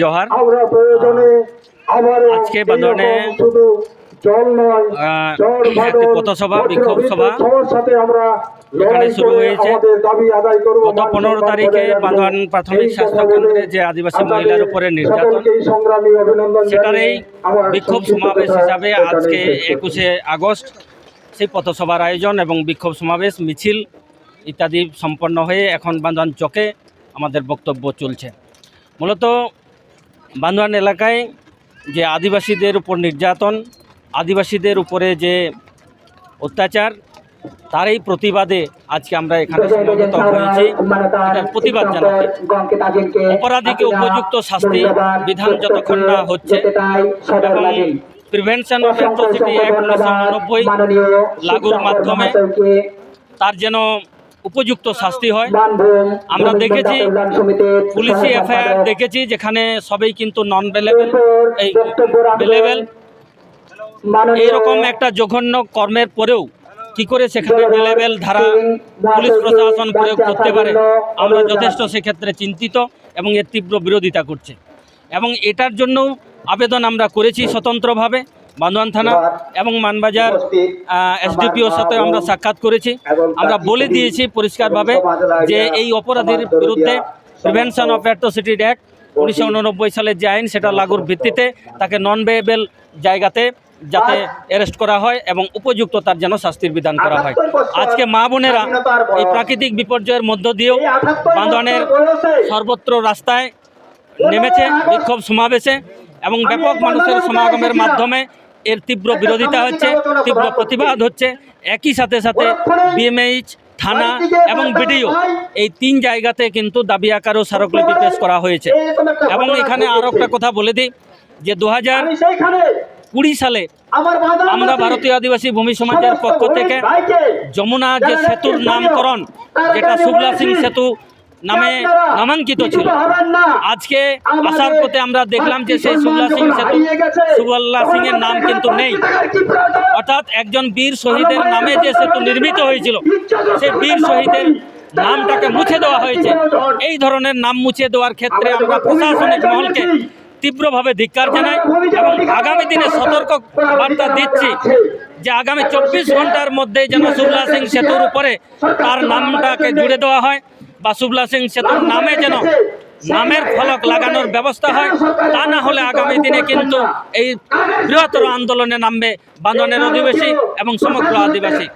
জোহার আজকে বাদল, পথসভা, বিক্ষোভ সভা লড়াই শুরু হয়েছে। গত পনেরো তারিখে। বান্দোয়ান প্রাথমিক স্বাস্থ্য কেন্দ্রে যে আদিবাসী মহিলার উপরে নির্যাতন আমার বিক্ষোভ সমাবেশ হিসাবে আজকে একুশে আগস্ট সেই পথসভার আয়োজন এবং বিক্ষোভ সমাবেশ মিছিল ইত্যাদি সম্পন্ন হয়ে এখন বান্দোয়ান চকে আমাদের বক্তব্য চলছে মূলত বান্দোয়ান এলাকায় যে আদিবাসীদের উপর নির্যাতন আদিবাসীদের উপরে যে অত্যাচার তারই প্রতিবাদে আজকে আমরা এখানে সমবেত হয়েছি। প্রতিবাদ জানাতে অপরাধীকে উপযুক্ত শাস্তি বিধান যতক্ষণ না হচ্ছে প্রিভেনশন অফ অ্যাট্রোসিটি অ্যাক্ট উনিশশো উননব্বই লাগুর মাধ্যমে তার যেন উপযুক্ত শাস্তি হয়। আমরা দেখেছি পুলিশি এফআইআর দেখেছি যেখানে সবই কিন্তু নন বেলেবেল এই বেলেবেল এইরকম একটা জঘন্য কর্মের পরেও কি করে সেখানে বেলেবেল ধারা পুলিশ প্রশাসন প্রয়োগ করতে পারে আমরা যথেষ্ট সেক্ষেত্রে চিন্তিত এবং এর তীব্র বিরোধিতা করছে। এবং এটার জন্য আবেদন আমরা করেছি স্বতন্ত্রভাবে। বান্দোয়ান থানা এবং মানবাজার এসডিপিওর সাথে আমরা সাক্ষাৎ করেছি। আমরা বলে দিয়েছি পরিষ্কারভাবে যে এই অপরাধীর বিরুদ্ধে প্রিভেনশন অফ অ্যাট্রোসিটি অ্যাক্ট উনিশশো উননব্বই সালের যে আইন সেটা লাগুর ভিত্তিতে তাকে নন বেয়েবল জায়গাতে যাতে অ্যারেস্ট করা হয় এবং উপযুক্ত তার যেন শাস্তির বিধান করা হয়। আজকে মা বোনেরা এই প্রাকৃতিক বিপর্যয়ের মধ্য দিয়েও বান্দোয়ানের সর্বত্র রাস্তায় নেমেছে বিক্ষোভ সমাবেশে এবং ব্যাপক মানুষের সমাগমের মাধ্যমে এর তীব্র বিরোধিতা হচ্ছে তীব্র প্রতিবাদ হচ্ছে। একই সাথে সাথে বিএমএইচ থানা এবং বিডিও এই তিন জায়গাতে কিন্তু দাবি আকারও স্মারকলিপি পেশ করা হয়েছে। এবং এখানে আরও একটা কথা বলে দিই যে দু হাজার কুড়ি সালে আমরা ভারতীয় আদিবাসী ভূমি সমাজের পক্ষ থেকে যমুনা যে সেতুর নামকরণ যেটা শুক্লা সিং সেতু নামে নামাঙ্কিত ছিল। আজকে আসার পথে আমরা দেখলাম যে সেই শুক্লা সিং সেতু সুবল্লা সিং এর নাম কিন্তু নেই। অর্থাৎ একজন বীর শহীদের নামে যে সেতু নির্মিত হয়েছিল সেই বীর শহীদের নামটাকে মুছে দেওয়া হয়েছে। এই ধরনের নাম মুছে দেওয়ার ক্ষেত্রে আমরা প্রশাসনিক মহলকে তীব্রভাবে ধিক্কার জানাই এবং আগামী দিনে সতর্ক বার্তা দিচ্ছি যে আগামী চব্বিশ ঘণ্টার মধ্যে যেন শুভলা সিং সেতুর উপরে তার নামটাকে জুড়ে দেওয়া হয়। বা শুভলা সিং সেতুর নামে যেন নামের ফলক লাগানোর ব্যবস্থা হয়, তা না হলে আগামী দিনে কিন্তু এই বৃহত্তর আন্দোলনে নামবে বান্দনের অধিবাসী এবং সমগ্র আদিবাসী।